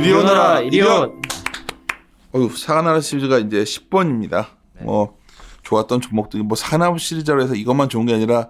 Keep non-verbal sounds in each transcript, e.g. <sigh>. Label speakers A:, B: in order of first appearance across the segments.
A: 이리 오너라
B: 이리 온.
A: 어휴 사과나무 시리즈가 이제 10번입니다. 뭐 좋았던 종목들이 뭐 사과나무 시리즈로 해서 이것만 좋은 게 아니라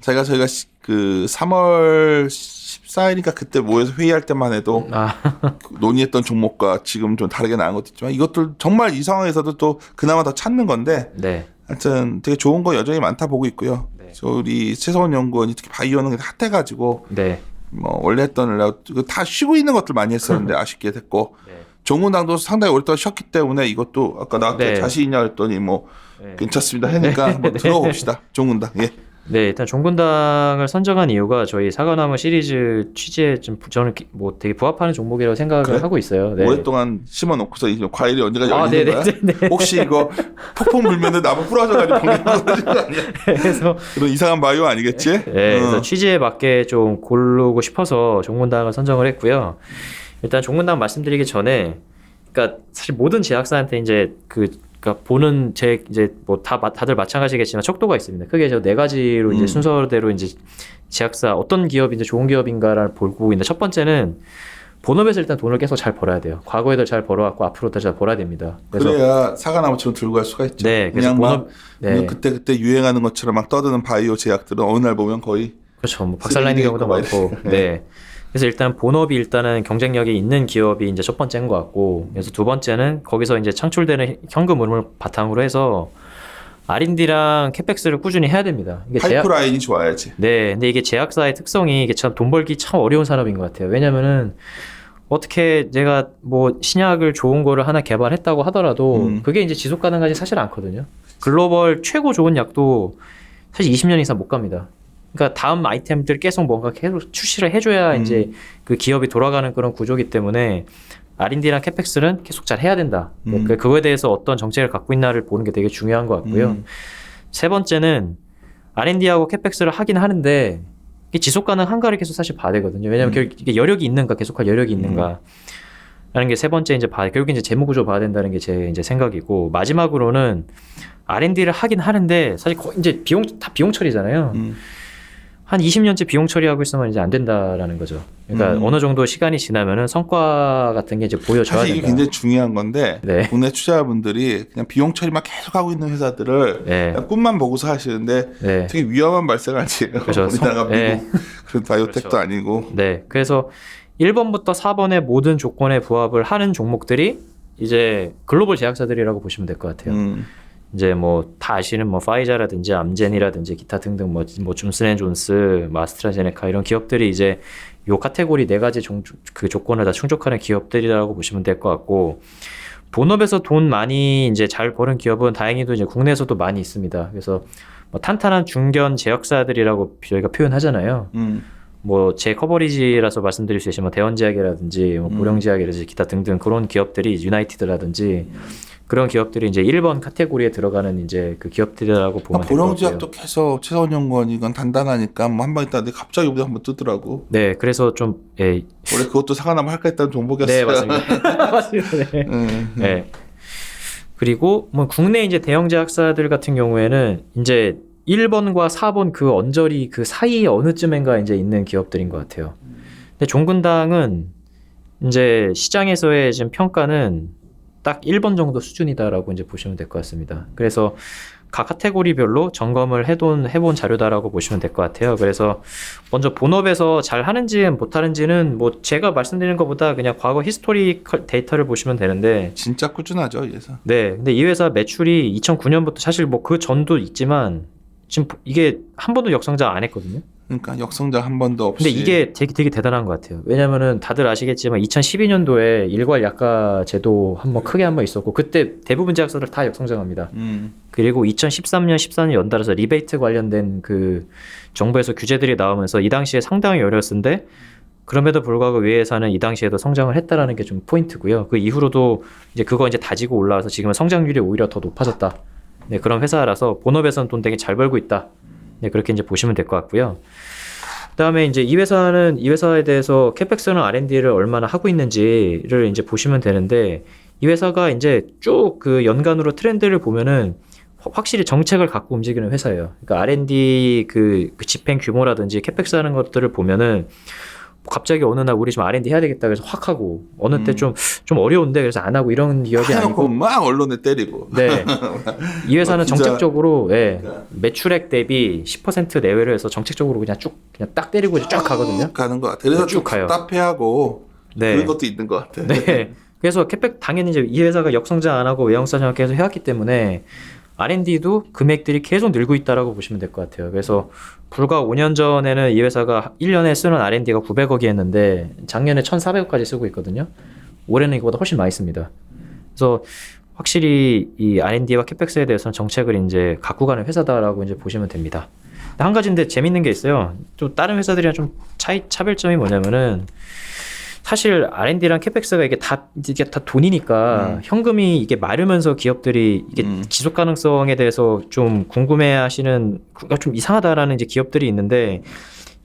A: 제가 저희가 시- 그 3월 14일이니까 그때 모여서 회의할 때만 해도
B: 아,
A: 그 <laughs> 논의했던 종목과 지금 좀 다르게 나온 것도 있지만 이것들 정말 이 상황에서도 또 그나마 더 찾는 건데
B: 네.
A: 하여튼 되게 좋은 거 여전히 많다 보고 있고요.
B: 네.
A: 저 우리 최서원 연구원이 특히 바이오는 핫해가지고
B: 네.
A: 뭐 원래 했던 레이아웃, 이거 다 쉬고 있는 것들 많이 했었는데 <laughs> 아쉽게 됐고
B: 네.
A: 종훈당도 상당히 오랫동안 쉬었기 때문에 이것도 아까 나한테
B: 네.
A: 자신 있냐 했더니 뭐
B: 네.
A: 괜찮습니다 하니까 <laughs> 한번 들어봅시다 종훈당 예
B: 네, 일단 종군당을 선정한 이유가 저희 사과나무 시리즈 취지에 좀 부- 저는 기- 뭐 되게 부합하는 종목이라고 생각을
A: 그래?
B: 하고 있어요. 네.
A: 오랫동안 심어놓고서 이제 과일이 언제까지
B: 아,
A: 열리는
B: 네,
A: 거야?
B: 네, 네, 네.
A: 혹시 이거 폭풍 불면은 나무 부러져가지고 번개 떨어지는 거 아니야? <laughs>
B: 그래서
A: 그런 이상한 바이오 아니겠지?
B: 네, 그래서
A: 어.
B: 취지에 맞게 좀 고르고 싶어서 종군당을 선정을 했고요. 일단 종군당 말씀드리기 전에, 그러니까 사실 모든 제약사한테 이제 그 그러니까 보는 제 이제 뭐 다 다들 마찬가지겠지만 척도가 있습니다. 크게 저 네 가지로 이제
A: 음.
B: 순서대로 이제 제약사 어떤 기업이 이제 좋은 기업인가를 보고 있는데 첫 번째는 본업에서 일단 돈을 계속 잘 벌어야 돼요. 과거에도 잘 벌어왔고 앞으로도 잘 벌어야 됩니다. 그래서
A: 그래야 사과나무처럼 들고 갈 수가 있죠.
B: 네,
A: 그냥 막
B: 본업 네.
A: 그때 그때 유행하는 것처럼 막 떠드는 바이오 제약들은 어느 날 보면 거의
B: 그렇죠. 뭐 박살나 있는 경우도 많고. <laughs> 네. 그래서 일단 본업이 일단은 경쟁력이 있는 기업이 이제 첫 번째인 것 같고, 그래서 두 번째는 거기서 이제 창출되는 현금 흐름을 바탕으로 해서 R&D랑 캐펙스를 꾸준히 해야 됩니다. 이게 제약,
A: 파이프라인이 좋아야지.
B: 네, 근데 이게 제약사의 특성이 이게 참 돈 벌기 참 어려운 산업인 것 같아요. 왜냐면은 어떻게 제가 뭐 신약을 좋은 거를 하나 개발했다고 하더라도
A: 음.
B: 그게 이제 지속 가능하지 사실 않거든요. 글로벌 최고 좋은 약도 사실 20년 이상 못 갑니다. 그러니까 다음 아이템들 계속 뭔가 계속 출시를 해줘야
A: 음.
B: 이제 그 기업이 돌아가는 그런 구조기 때문에 R&D랑 캐펙스는 계속 잘 해야 된다.
A: 음.
B: 그- 그거에 대해서 어떤 정책을 갖고 있나를 보는 게 되게 중요한 것 같고요.
A: 음.
B: 세 번째는 R&D하고 캐펙스를 하긴 하는데 이게 지속 가능한가를 계속 사실 봐야 되거든요. 왜냐하면
A: 음.
B: 결국 이게 여력이 있는가, 계속할 여력이 있는가. 라는 게세 번째 이제 봐 결국 이제 재무 구조 봐야 된다는 게 제 이제 생각이고 마지막으로는 R&D를 하긴 하는데 사실 거의 이제 비용 다 비용 처리잖아요.
A: 음.
B: 한 20년째 비용 처리하고 있으면 이제 안 된다라는 거죠. 그러니까
A: 음.
B: 어느 정도 시간이 지나면은 성과 같은 게 이제 보여져야
A: 사실 이게
B: 된다.
A: 굉장히 중요한 건데
B: 네.
A: 국내 투자자분들이 그냥 비용 처리만 계속 하고 있는 회사들을
B: 네.
A: 꿈만 보고서 하시는데
B: 네.
A: 되게 위험한 발생할지예요. <laughs>
B: 그렇죠.
A: 우리나라가
B: 성- 네.
A: 미국 그런 바이오텍도
B: 그렇죠.
A: 아니고
B: 네. 그래서 1번부터 4번의 모든 조건에 부합을 하는 종목들이 이제 글로벌 제약사들이라고 보시면 될 것 같아요.
A: 음.
B: 이제 뭐 다 아시는 뭐 파이자라든지 암젠이라든지 기타 등등 뭐, 뭐 존슨앤존스, 마스트라제네카 이런 기업들이 이제 요 카테고리 네 가지 종, 그 조건을 다 충족하는 기업들이라고 보시면 될 것 같고 본업에서 돈 많이 이제 잘 버는 기업은 다행히도 이제 국내에서도 많이 있습니다. 그래서 뭐 탄탄한 중견 제약사들이라고 저희가 표현하잖아요.
A: 음.
B: 뭐제 커버리지라서 말씀드릴 수 있지만 대원제약이라든지 뭐
A: 음.
B: 보령제약이라든지 기타 등등 그런 기업들이 유나이티드라든지 그런 기업들이 이제 1번 카테고리에 들어가는 이제 그 기업들이라고 보면
A: 아,
B: 될것 같아요.
A: 보령제약도 계속 최서원 연구원 이건 단단하니까 뭐 한번 있다 근데 갑자기 우리 한번 뜨더라고.
B: 네, 그래서 좀 예,
A: 원래 그것도 사과나무 할까 했다는 종목이었어요.
B: 네 맞습니다. <laughs> 맞습니다. 네.
A: 음.
B: 네. 그리고 뭐 국내 이제 대형 제약사들 같은 경우에는 이제 1번과 4번 그 언저리 그 사이 어느쯤인가 이제 있는 기업들인 것 같아요. 근데 종근당은 이제 시장에서의 지금 평가는 딱 1번 정도 수준이다라고 이제 보시면 될 것 같습니다. 그래서 각 카테고리별로 점검을 해본, 해본 자료다라고 보시면 될 것 같아요. 그래서 먼저 본업에서 잘 하는지 못하는지는 뭐 제가 말씀드리는 것보다 그냥 과거 히스토리 데이터를 보시면 되는데
A: 진짜 꾸준하죠 이 회사.
B: 네, 근데 이 회사 매출이 2009년부터 사실 뭐 그 전도 있지만 지금 이게 한 번도 역성장 안 했거든요.
A: 그러니까 역성장 한 번도 없이.
B: 근데 이게 되게 되게 대단한 것 같아요. 왜냐면은 다들 아시겠지만 2012년도에 일괄 약가 제도 한번 크게 한 번 있었고 그때 대부분 제약사들 다 역성장합니다.
A: 음.
B: 그리고 2013년 14년 연달아서 리베이트 관련된 그 정부에서 규제들이 나오면서 이 당시에 상당히 어려웠는데 그럼에도 불구하고 위 회사는 이 당시에도 성장을 했다라는 게 좀 포인트고요. 그 이후로도 이제 그거 이제 다지고 올라와서 지금은 성장률이 오히려 더 높아졌다. 네, 그런 회사라서 본업에서는 돈 되게 잘 벌고 있다. 네, 그렇게 이제 보시면 될 것 같고요. 그다음에 이제 이 회사는 이 회사에 대해서 캐펙스나 R&D를 얼마나 하고 있는지를 이제 보시면 되는데 이 회사가 이제 쭉 그 연간으로 트렌드를 보면은 확- 확실히 정책을 갖고 움직이는 회사예요. 그러니까 R&D 그, 그 집행 규모라든지 캐펙스 하는 것들을 보면은 갑자기 어느 날 우리 좀 R&D 해야 되겠다 그래서 확 하고 어느
A: 음.
B: 때좀좀 어려운데 그래서 안 하고 이런
A: 해놓고
B: 아니고
A: 막 언론에 때리고.
B: 네. <laughs> 이 회사는
A: 어, 진짜.
B: 정책적으로 예,
A: 그러니까.
B: 매출액 대비 10% 내외로 해서 정책적으로 그냥 쭉 그냥 딱 때리고 이제 쫙 가거든요.
A: 가는 것 같아. 그래서 쭉좀
B: 가요.
A: 답답해하고
B: 네.
A: 그런 것도 있는 것 같아.
B: 네. 그래서 캐펙 당연히 이제 이 회사가 역성장 안 하고 외형성장 계속 해왔기 때문에 R&D도 금액들이 계속 늘고 있다라고 보시면 될 것 같아요. 그래서 불과 5년 전에는 이 회사가 1년에 쓰는 R&D가 900억이었는데 작년에 1,400억까지 쓰고 있거든요. 올해는 이거보다 훨씬 많이 씁니다. 그래서 확실히 이 R&D와 캐펙스에 대해서는 정책을 이제 갖고 가는 회사다라고 이제 보시면 됩니다. 한 가지인데 재밌는 게 있어요. 또 다른 회사들이랑 좀 차이 차별점이 뭐냐면은 사실 R&D랑 캐펙스가 이게 다 이게 다 돈이니까
A: 음.
B: 현금이 이게 마르면서 기업들이 이게
A: 음.
B: 지속 가능성에 대해서 좀 궁금해하시는 아, 좀 이상하다라는 이제 기업들이 있는데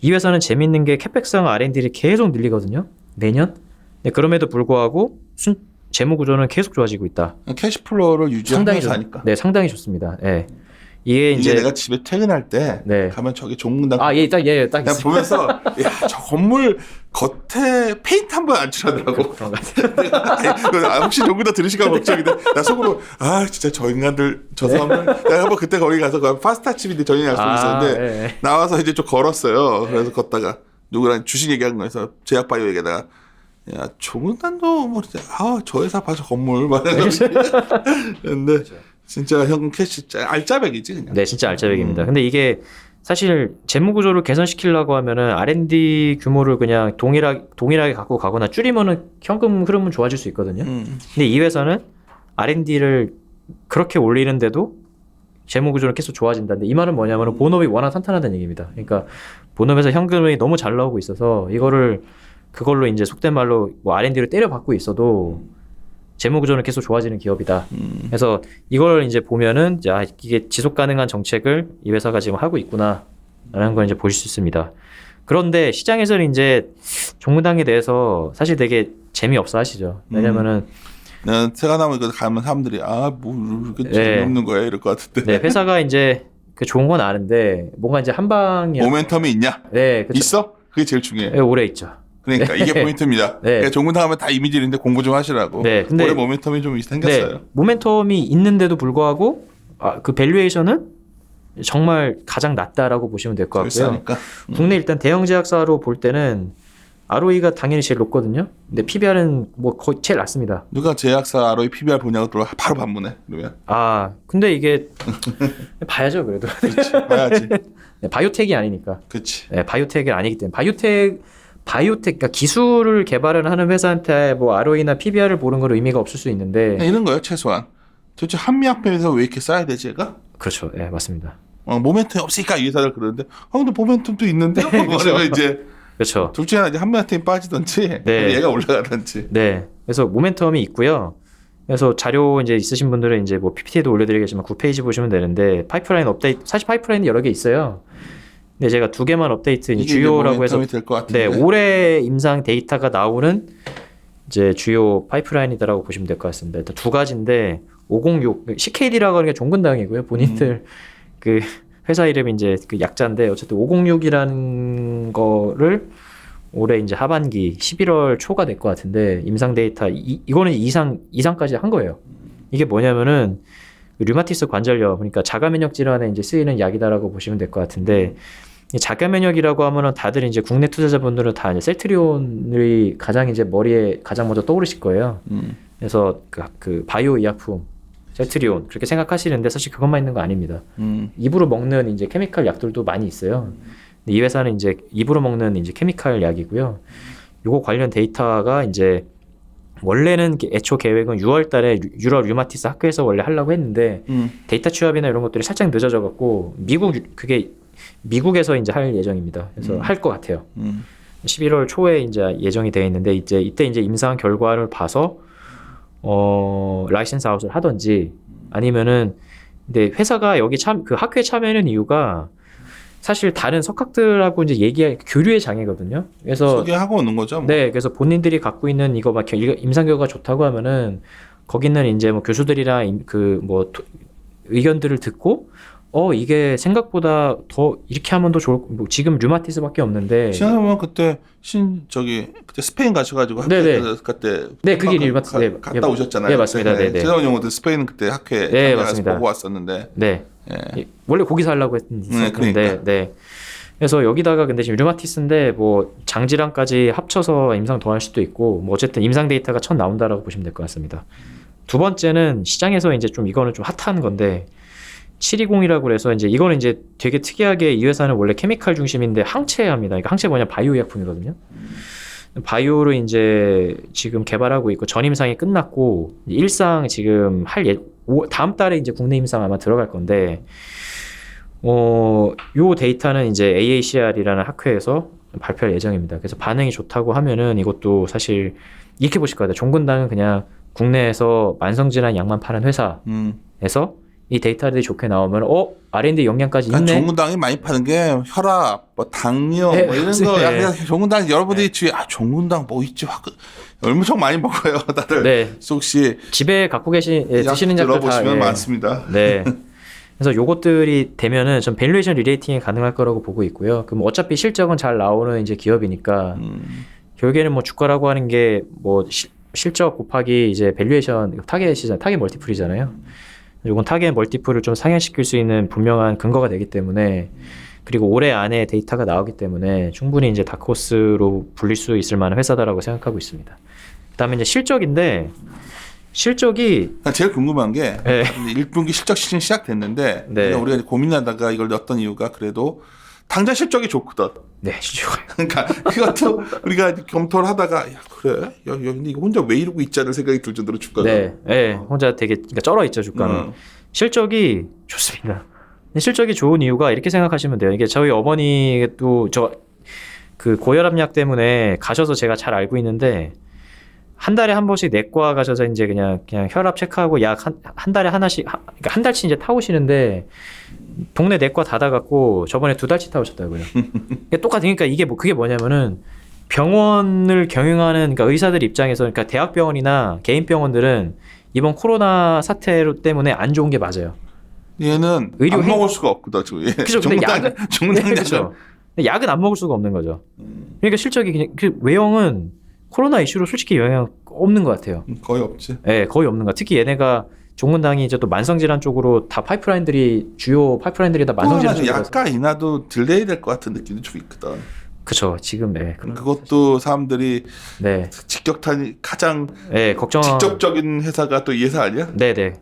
B: 이 회사는 재밌는 게 캐펙스랑 R&D를 계속 늘리거든요 매년. 네, 그럼에도 불구하고 순 재무 구조는 계속 좋아지고 있다.
A: 캐시플로우를
B: 좋,
A: 하니까.
B: 네, 상당히 좋습니다. 예. 이게 이제
A: 내가 집에 퇴근할 때
B: 네.
A: 가면 저기 종문당
B: 아, 예, 딱 예, 딱
A: 그냥
B: 있어요.
A: 보면서 <laughs> 야 저 건물 겉에 페인트 한 번 안 칠하더라고.
B: 그런 것 같아요. <laughs>
A: 아니, 그래서 아, 혹시 종문당 들으실까 걱정인데 나 속으로 아 진짜 저 인간들 저 사람들 내가 한번 그때 거기 가서 그 파스타 집인데 저녁 약속 이 있었는데
B: 예, 예.
A: 나와서 이제 좀 걸었어요. 그래서 걷다가 누구랑 주식 얘기한 거에서 제약바이오 얘기하다가 야 조문단도 뭐 진짜 아저 회사 봐서 건물 말해가지고 <laughs> 근데 진짜 형 캐시 진짜 알짜배기지 그냥.
B: 네, 진짜 알짜배기입니다.
A: 음.
B: 근데 이게 사실 재무 구조를 개선시키려고 하면은 R&D 규모를 그냥 동일하게 동일하게 갖고 가거나 줄이면은 현금 흐름은 좋아질 수 있거든요.
A: 음.
B: 근데 이 회사는 R&D를 그렇게 올리는데도 재무 구조는 계속 좋아진다는데 이 말은 뭐냐면은 본업이 워낙 탄탄하다는 얘기입니다. 그러니까 본업에서 현금이 너무 잘 나오고 있어서 이거를 그걸로 이제 속된 말로 뭐 R&D를 때려 받고 있어도 재무 구조는 계속 좋아지는 기업이다.
A: 음.
B: 그래서 이걸 이제 보면은 이제 아, 이게 지속 가능한 정책을 이 회사가 지금 하고 있구나라는 걸 이제 보실 수 있습니다. 그런데 시장에서는 이제 종무당에 대해서 사실 되게 재미없어 하시죠. 왜냐면은
A: 난 세가나무 이거 가면 사람들이 아뭐 이렇게
B: 네.
A: 재미없는 거야 이럴 것 같은데
B: 네, 회사가 이제 그 좋은 건 아는데 뭔가 이제 한 방이
A: 모멘텀이 있냐
B: 네, 그쵸.
A: 있어 그게 제일 중요해
B: 네, 오래 있죠.
A: 그러니까 이게 <laughs> 포인트입니다
B: 네.
A: 그러니까 종문당 하면 다 이미지인데 공부 좀 하시라고
B: 네, 근데-
A: 올해 모멘텀이 좀 생겼어요
B: 네, 모멘텀이 있는데도 불구하고 아, 그 밸류에이션은 정말 가장 낮다라고 보시면 될 것 같고요.
A: 절사니까
B: 국내 일단 대형 제약사로 볼 때는 ROE가 당연히 제일 높거든요. 근데 PBR은 뭐 거의 제일 낮습니다.
A: 누가 제약사 ROE PBR 보냐고 또 바로 반문해 그러면
B: 아, 근데 이게 <laughs> 봐야죠, 그래도.
A: 그렇지 봐야지 <laughs>
B: 네, 바이오텍이 아니니까.
A: 그렇지
B: 네, 바이오텍이 아니기 때문에 바이오텍 바이오텍 그러니까 기술을 개발을 하는 회사한테 뭐 ROE나 PBR을 보는 건 의미가 없을 수 있는데
A: 이런 거예요 최소한 도대체 한미약품에서 왜 이렇게 싸야 되지 얘가
B: 그렇죠. 예, 맞습니다.
A: 어, 모멘텀이 없으니까 이 회사를 그러는데 아 근데 모멘텀도 있는데
B: 네, 그렇죠.
A: 이제
B: 그렇죠.
A: 둘 중에 하나 이제 한미약품이 빠지든지
B: 네.
A: 얘가 올라가든지
B: 네. 그래서 모멘텀이 있고요. 그래서 자료 이제 있으신 분들은 이제 뭐 PPT에도 올려드리겠지만 9페이지 보시면 되는데 파이프라인 업데이트 사실 파이프라인이 여러 개 있어요. 근데 제가 두 개만 업데이트 주요라고 해서 네 올해 임상 데이터가 나오는 이제 주요 파이프라인이다라고 보시면 될 것 같습니다. 일단 두 가지인데 506 CKD라고 하는 게 종근당이고요. 본인들 그 회사 이름이 이제 그 약자인데 어쨌든 506이라는 거를 올해 이제 하반기 11월 초가 될 것 같은데 임상 데이터 이, 이거는 이상 이상까지 한 거예요. 이게 뭐냐면은 류마티스 관절염 그러니까 자가 면역 질환에 이제 쓰이는 약이다라고 보시면 될 것 같은데 이 자가 면역이라고 하면은 다들 이제 국내 투자자분들은 다 이제 셀트리온이 가장 이제 머리에 가장 먼저 떠오르실 거예요.
A: 음.
B: 그래서 그, 그 바이오 의약품 셀트리온 그렇게 생각하시는데 사실 그것만 있는 거 아닙니다.
A: 음.
B: 입으로 먹는 이제 케미칼 약들도 많이 있어요. 이 회사는 이제 입으로 먹는 이제 케미칼 약이고요. 요거 관련 데이터가 이제 원래는 애초 계획은 6월 달에 유럽 류마티스 학회에서 원래 하려고 했는데
A: 음.
B: 데이터 취합이나 이런 것들이 살짝 늦어져 갖고 미국 유- 그게 미국에서 이제 할 예정입니다. 그래서
A: 음.
B: 할것 같아요.
A: 음.
B: 11월 초에 이제 예정이 되어 있는데 이제 이때 이제 임상 결과를 봐서 어 라이센스 아웃을 하든지 아니면은 근데 회사가 여기 참 그 학회에 참여하는 이유가 사실 다른 석학들하고 이제 얘기 교류의 장애거든요. 그래서
A: 소개하고 오는 거죠 뭐.
B: 네, 그래서 본인들이 갖고 있는 이거 막 겨- 임상 결과 좋다고 하면은 거기는 이제 뭐 교수들이랑 그 뭐 의견들을 듣고 어 이게 생각보다 더 이렇게 하면 더 좋을 뭐 지금 류마티스밖에 없는데
A: 지난번 그때 신 저기 그때 스페인 가셔가지고 학회
B: 네네.
A: 그- 그때
B: 네, 그게
A: 가-
B: 류마티스.
A: 가-
B: 네,
A: 갔다
B: 네,
A: 오셨잖아요.
B: 네, 맞습니다.
A: 그때.
B: 네네.
A: 최성원 영호도 스페인 그때 학회
B: 네, 맞습니다.
A: 보고 왔었는데
B: 네
A: 예.
B: 이- 원래 하려고
A: 네,
B: 했는데
A: 그러니까.
B: 네. 그래서 여기다가 근데 지금 류마티스인데 뭐 장질환까지 합쳐서 임상 더할 수도 있고 뭐 어쨌든 임상 데이터가 첫 나온다라고 보시면 될 것 같습니다. 두 번째는 시장에서 이제 좀 이거는 좀 핫한 건데 720이라고 그래서 이제 이거는 이제 되게 특이하게 이 회사는 원래 케미칼 중심인데 항체합니다. 그러니까 항체 뭐냐 바이오 약품이거든요. 바이오를 이제 지금 개발하고 있고 전임상이 끝났고 일상 지금 할 예, 오- 다음 달에 이제 국내 임상 아마 들어갈 건데 어, 요 데이터는 이제 AACR이라는 학회에서 발표할 예정입니다. 그래서 반응이 좋다고 하면은 이것도 사실 이렇게 보실 거예요. 종근당은 그냥 국내에서 만성질환 약만 파는 회사에서
A: 음.
B: 이 데이터들이 좋게 나오면 어 R&D 역량까지
A: 그러니까
B: 있네.
A: 종군당이 많이 파는 게 혈압, 뭐 당뇨,
B: 네,
A: 뭐 이런
B: 맞습니다.
A: 거.
B: 네.
A: 종군당 여러분들이 주위에 아 종군당 뭐 있지? 확 엄청 많이 먹어요, <laughs> 다들.
B: 네,
A: 혹시
B: 집에 갖고 계신 예,
A: 약
B: 드시는 약들 다
A: 들어보시면
B: 예.
A: 많습니다.
B: 네. <laughs> 그래서 요것들이 되면은 좀 밸류에이션 리레이팅이 가능할 거라고 보고 있고요. 그럼 어차피 실적은 잘 나오는 이제 기업이니까
A: 음.
B: 결국에는 뭐 주가라고 하는 게 뭐 실적 곱하기 이제 밸류에이션 타겟이잖아요. 타겟 멀티플이잖아요. 요건 타겟 멀티플을 좀 상향시킬 수 있는 분명한 근거가 되기 때문에 그리고 올해 안에 데이터가 나오기 때문에 충분히 이제 다크호스로 불릴 수 있을 만한 회사다라고 생각하고 있습니다. 그다음에 이제 실적인데 실적이
A: 그러니까 제일 궁금한 게
B: 네.
A: 1분기 실적 시즌 시작됐는데
B: 네.
A: 우리가 고민하다가 이걸 넣었던 이유가 그래도 당장 실적이 좋거든.
B: 네 실적 <laughs>
A: 그러니까 그것도 우리가 검토를 하다가 야 그래, 야, 야 근데 이거 혼자 왜 이러고 않은 생각이 들 정도로 주가가.
B: 네, 네, 혼자 되게 그러니까 쩔어 있죠 주가는.
A: 음.
B: 실적이 좋습니다. 실적이 좋은 이유가 이렇게 생각하시면 돼요. 이게 저희 어머니도 저 그 고혈압약 때문에 가셔서 제가 잘 알고 있는데 한 달에 한 번씩 내과 가셔서 이제 그냥 그냥 혈압 체크하고 약 한 한 달에 하나씩 하- 그러니까 한 달치 이제 타오시는데 동네 내과 닫아갖고 저번에 두 달치 타오셨다고요. <laughs> 이게 똑같으니까 이게 뭐 그게 뭐냐면은 병원을 경영하는 그러니까 의사들 입장에서 그러니까 대학병원이나 개인 병원들은 이번 코로나 사태 때문에 안 좋은 게 맞아요.
A: 얘는
B: 의료
A: 안
B: 행-
A: 먹을 수가 없거든 지금. 얘.
B: 그죠, 근데 약은-
A: 종당
B: 네, 약은 안 먹을 수가 없는 거죠. 그러니까 실적이 그냥 그 외형은 코로나 이슈로 솔직히 영향 없는 것 같아요.
A: 음, 거의 없지.
B: 예, 거의 없는 것. 같아요. 특히 얘네가 종문당이 이제 또 만성질환 쪽으로 다 파이프라인들이 주요 파이프라인들이 다 만성질환 쪽으로.
A: 약간 인하도 딜레이 될 것 같은 느낌도 좀 있거든.
B: 그쵸. 지금 네, 그런-
A: 그것도 사람들이
B: 네,
A: 직격탄이 가장
B: 네 걱정.
A: 직접적인 회사가 또이 회사 아니야?
B: 네, 네.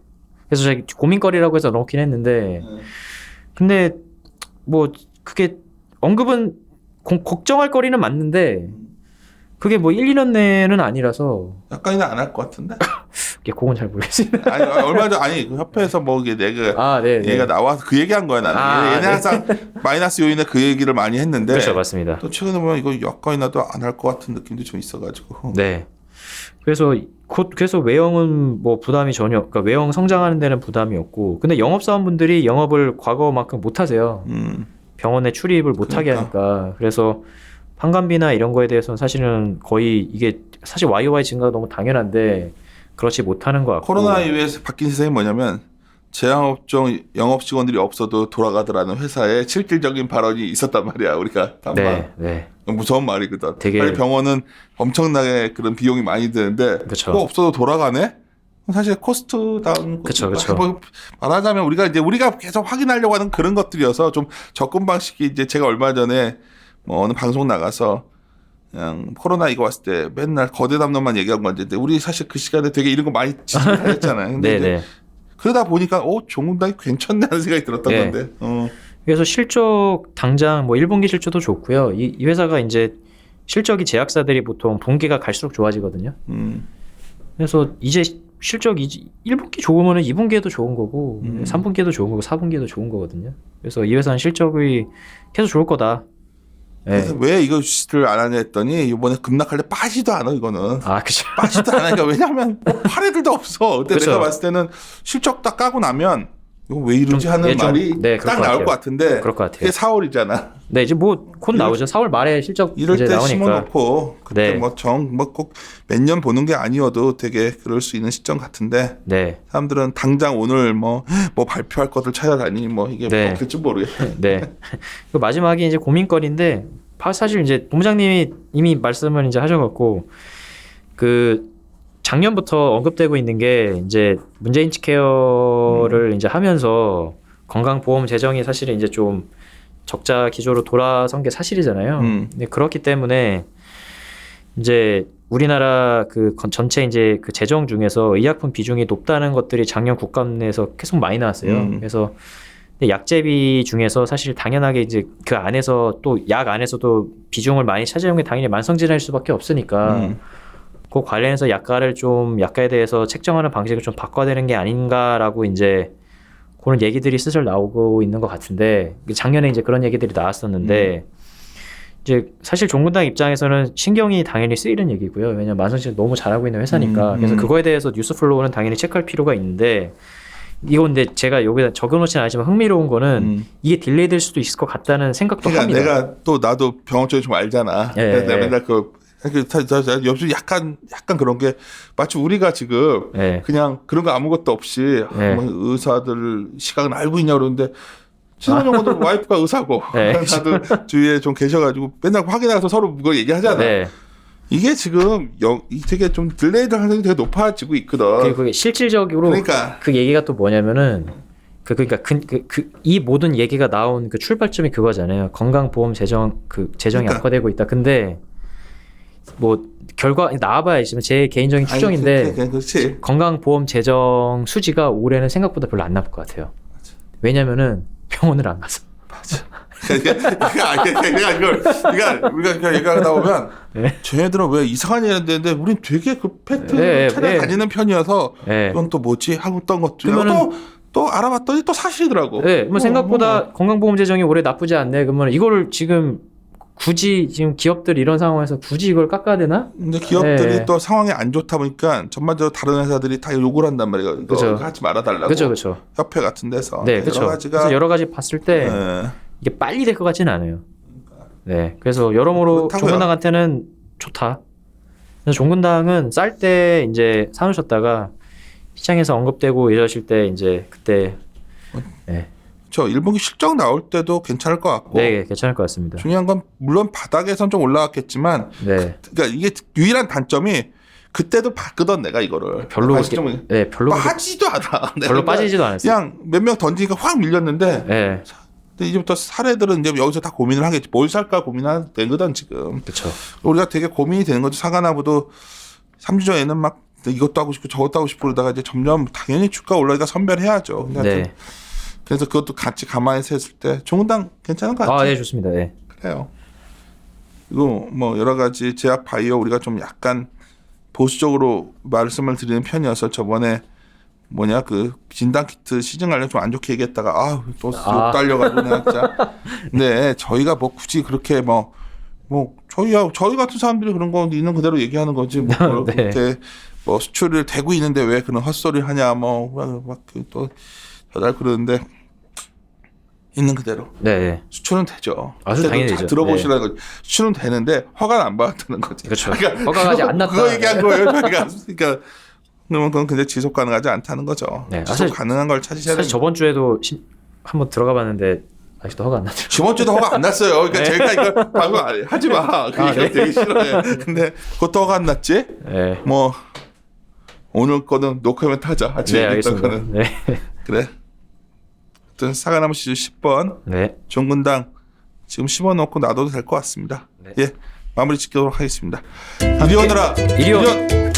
B: 그래서 제가 고민거리라고 해서 넣긴 했는데, 근데 뭐 그게 언급은 고- 걱정할 거리는 맞는데 그게 뭐 1, 2년 내는 아니라서
A: 약간 인하 안할 것 같은데? <laughs>
B: 이게 그건 잘 모르겠습니다. <laughs>
A: 아니 얼마 전 아니 그 협회에서 뭐 이게 내가
B: 아, 네, 네.
A: 얘가 나와서 그 얘기한 거야 나는.
B: 아,
A: 얘네
B: 네.
A: 항상 마이너스 요인에 그 얘기를 많이 했는데
B: 그렇죠, 맞습니다.
A: 또 최근에 보면 이거 약간 인하도 안 할 것 같은 느낌도 좀 있어가지고.
B: 네. 그래서 곧 그래서 외형은 뭐 부담이 전혀 그러니까 외형 성장하는 데는 부담이 없고 근데 영업사원분들이 영업을 과거만큼 못 하세요.
A: 음.
B: 병원에 출입을 못 하게
A: 그러니까.
B: 하니까 그래서 판관비나 이런 거에 대해서는 사실은 거의 이게 사실 YOY 증가가 너무 당연한데 그렇지 못하는 것 같고
A: 코로나 이후에 바뀐 세상이 뭐냐면 제약업종 영업 직원들이 없어도 돌아가더라는 회사에 실질적인 발언이 있었단 말이야 우리가 다
B: 네, 네,
A: 무서운 말이거든.
B: 되게-
A: 빨리 병원은 엄청나게 그런 비용이 많이 드는데
B: 그쵸.
A: 그거 없어도 돌아가네. 사실 코스트 다운
B: 그쵸, 그쵸.
A: 뭐 말하자면 우리가 이제 우리가 계속 확인하려고 하는 그런 것들이어서 좀 접근 방식이 이제 제가 얼마 전에 뭐 어느 방송 나가서 그냥 코로나 이거 왔을 때 맨날 거대 담론만 얘기한 건데 우리 사실 그 시간에 되게 이런 거 많이 지적했잖아요. <laughs> 근데
B: 네,
A: 이제
B: 네.
A: 그러다 보니까 어 종군당이 괜찮네 하는 생각이 들었던
B: 네.
A: 건데. 어.
B: 그래서 실적 당장 뭐 1분기 실적도 좋고요. 이, 이 회사가 이제 실적이 제약사들이 보통 분기가 갈수록 좋아지거든요.
A: 음.
B: 그래서 이제 실적이 1분기 좋으면 2분기에도 좋은 거고
A: 음.
B: 3분기에도 좋은 거고 4분기에도 좋은 거거든요. 그래서 이 회사는 실적이 계속 좋을 거다. 네.
A: 그래서 왜 이것을 안 하냐 했더니 이번에 급락할 때 빠지도 않아 이거는.
B: 아, 그죠.
A: 빠지도 않으니까 왜냐하면 팔 애들도 없어. 근데
B: 그쵸.
A: 내가 봤을 때는 실적 딱 까고 나면 이거 왜 이러지
B: 좀,
A: 하는
B: 예, 좀,
A: 말이
B: 네, 그럴
A: 딱
B: 것
A: 나올
B: 같아요.
A: 것 같은데
B: 그럴 것 같아요.
A: 그게 4월이잖아.
B: 네, 이제 뭐 곧 나오죠. 4월 말에 실적
A: 이럴
B: 이제
A: 때
B: 나오니까.
A: 심어놓고 그때
B: 네.
A: 뭐 정 뭐 꼭 몇 년 보는 게 아니어도 되게 그럴 수 있는 시점 같은데
B: 네.
A: 사람들은 당장 오늘 뭐 뭐 발표할 것들 찾아다니 뭐 이게
B: 네.
A: 뭐 될지 모르겠어.
B: 네. 그 마지막에 이제 고민거리인데 파- 사실 이제 본부장님이 이미 말씀을 이제 하셔갖고 그 작년부터 언급되고 있는 게 이제 문재인 치 케어를
A: 음.
B: 이제 하면서 건강보험 재정이 사실은 이제 좀 적자 기조로 돌아선 게 사실이잖아요.
A: 음.
B: 근데 그렇기 때문에 이제 우리나라 그 건- 전체 이제 그 재정 중에서 의약품 비중이 높다는 것들이 작년 국감 내에서 계속 많이 나왔어요.
A: 음.
B: 그래서 약제비 중에서 사실 당연하게 이제 그 안에서 또 약 안에서도 비중을 많이 차지하는 게 당연히 만성질환일 수밖에 없으니까
A: 음.
B: 그 관련해서 약가를 좀 약가에 대해서 책정하는 방식을 좀 바꿔야 되는 게 아닌가라고 이제 그런 얘기들이 슬슬 나오고 있는 것 같은데 작년에 이제 그런 얘기들이 나왔었는데 이제 사실 종군당 입장에서는 신경이 당연히 쓰이는 얘기고요. 왜냐면 만성질 너무 잘하고 있는 회사니까
A: 음,
B: 그래서
A: 음.
B: 그거에 대해서 뉴스 플로우는 당연히 체크할 필요가 있는데 이거 근데 제가 여기다 적어놓진 않지만 흥미로운 거는
A: 음.
B: 이게 딜레이 될 수도 있을 것 같다는 생각도
A: 그러니까
B: 합니다.
A: 내가 또 나도 병원 쪽에 좀 알잖아.
B: 예,
A: 내가
B: 예.
A: 맨날 그 옆에 약간 약간 그런 게 마치 우리가 지금
B: 예.
A: 그냥 그런 거 아무것도 없이 아,
B: 네.
A: 뭐 의사들 시각은 알고 있냐 그러는데 친선영어도 와이프가 의사고
B: 네. <laughs> <laughs>
A: 다들 주위에 좀 계셔가지고 맨날 확인해서 서로 그거 얘기하잖아.
B: 네.
A: 이게 지금 영, 되게 좀 딜레이드 가능성이 되게 높아지고 있거든.
B: 그리고 실질적으로
A: 그러니까
B: 그 얘기가 또 뭐냐면은 그 그러니까 그, 그, 그, 이 모든 얘기가 나온 그 출발점이 그거잖아요. 건강보험 재정 그 재정이
A: 그러니까.
B: 악화되고 있다. 근데 뭐 결과 나와봐야지만 제 개인적인
A: 아니,
B: 추정인데
A: 그, 그, 그렇지.
B: 건강보험 재정 수지가 올해는 생각보다 별로 안 나쁠 것 같아요. 왜냐면은 병원을 안 가서.
A: 그러니까 그러니까 그러니까 이걸 그러니까 우리가 그냥 얘기하다 보면 <laughs>
B: 네.
A: 쟤네들은 왜 이상한 일 했는데 우린 되게 그 팩트
B: 네,
A: 찾아다니는 편이어서
B: 예.
A: 이건 또 뭐지 하고 있던 것도
B: 그러면은-
A: 또또 알아봤더니 또 사실이더라고.
B: 네, 뭐
A: 어,
B: 생각보다
A: 어.
B: 건강보험 재정이 올해 나쁘지 않네. 그러면 이거를 지금 굳이 지금 기업들 이런 상황에서 굳이 이걸 깎아야 되나?
A: 근데 기업들이
B: 네.
A: 또 상황이 안 좋다 보니까 전반적으로 다른 회사들이 다 욕을 한단 말이에요.
B: 그죠.
A: 하지 말아달라고.
B: 그렇죠, 그렇죠.
A: 협회 같은 데서
B: 네,
A: 여러
B: 그렇죠.
A: 가지가
B: 여러 가지 봤을 때
A: 예.
B: 이게 빨리 될 것 같지는 않아요. 네, 그래서 여러모로
A: 그렇다고요.
B: 종군당한테는 좋다. 그래서 종군당은 쌀 때 이제 사놓으셨다가 시장에서 언급되고 이러실 때 이제 그때 네,
A: 저 일본기 실적 나올 때도 괜찮을 것 같고
B: 네 괜찮을 것 같습니다.
A: 중요한 건 물론 바닥에선 좀 올라왔겠지만
B: 네,
A: 그러니까 이게 유일한 단점이 그때도 봤거든 내가 이거를
B: 별로
A: 다시 좀
B: 네 별로
A: 빠지도 않아.
B: 별로 빠지지도 않았어요.
A: 그냥 몇 명 던지니까 확 밀렸는데
B: 네,
A: 근데 이제부터 사례들은 이제 여기서 다 고민을 하겠지. 뭘 살까 고민하는 되거든 지금.
B: 그렇죠.
A: 우리가 되게 고민이 되는 거죠. 사과나무도 3주 전에는 막 이것도 하고 싶고 저것도 하고 싶고 그러다가 이제 점점 당연히 주가 올라니까 선별해야죠.
B: 네,
A: 그래서 그것도 같이 가만히 셌을 때 종당 괜찮은 것 같아요.
B: 아, 네 좋습니다. 네,
A: 그래요. 그리고 뭐 여러 가지 제약 바이오 우리가 좀 약간 보수적으로 말씀을 드리는 편이어서 저번에 뭐냐 그 진단 키트 시즌 관련 좀 안 좋게 얘기했다가 아또
B: 아.
A: 딸려가지고 내가 진짜. <laughs> 근데 저희가 뭐 굳이 그렇게 뭐뭐 저희야 저희 같은 사람들이 그런 거 있는 그대로 얘기하는 거지 뭐 <laughs>
B: 네.
A: 그렇게 뭐 수출을 되고 있는데 왜 그런 헛소리 하냐 뭐막또 여달 그러는데 있는 그대로
B: 네, 네.
A: 수출은 되죠. 그때도
B: 당연히
A: 잘
B: 되죠.
A: 들어보시라는 거지. 수출은 되는데 허가는 안 받았다는 거지.
B: 그렇죠.
A: 그러니까
B: 허가가 아직 안 났다.
A: 그거 얘기한 거예요. 저희가 그러니까 그러면 그건 근데 지속 가능하지 않다는 거죠.
B: 네,
A: 지속
B: 사실-
A: 가능한 걸 찾으셔야
B: 사실
A: 됩니다.
B: 저번 주에도 신- 한번 들어가 봤는데 아직도 허가 안 나더라고요.
A: 저번 주도 허가 안 났어요. 그러니까
B: 네.
A: 제가 이걸 방금 안 해. 하지 마. 그
B: 아,
A: 얘기
B: 네.
A: 되게 싫어해. 근데 그것도 허가 안 났지?
B: 네,
A: 뭐 오늘 거는 녹화면 타자. 아침에
B: 네 알겠습니다.
A: 거는
B: 네,
A: 그래. 하여튼 사과나무 시즌 10번
B: 네,
A: 종군당 지금 씹어놓고 놔둬도 될 것 같습니다.
B: 네.
A: 예, 마무리 짓도록 하겠습니다. 이리 오너라.
B: 이리 오-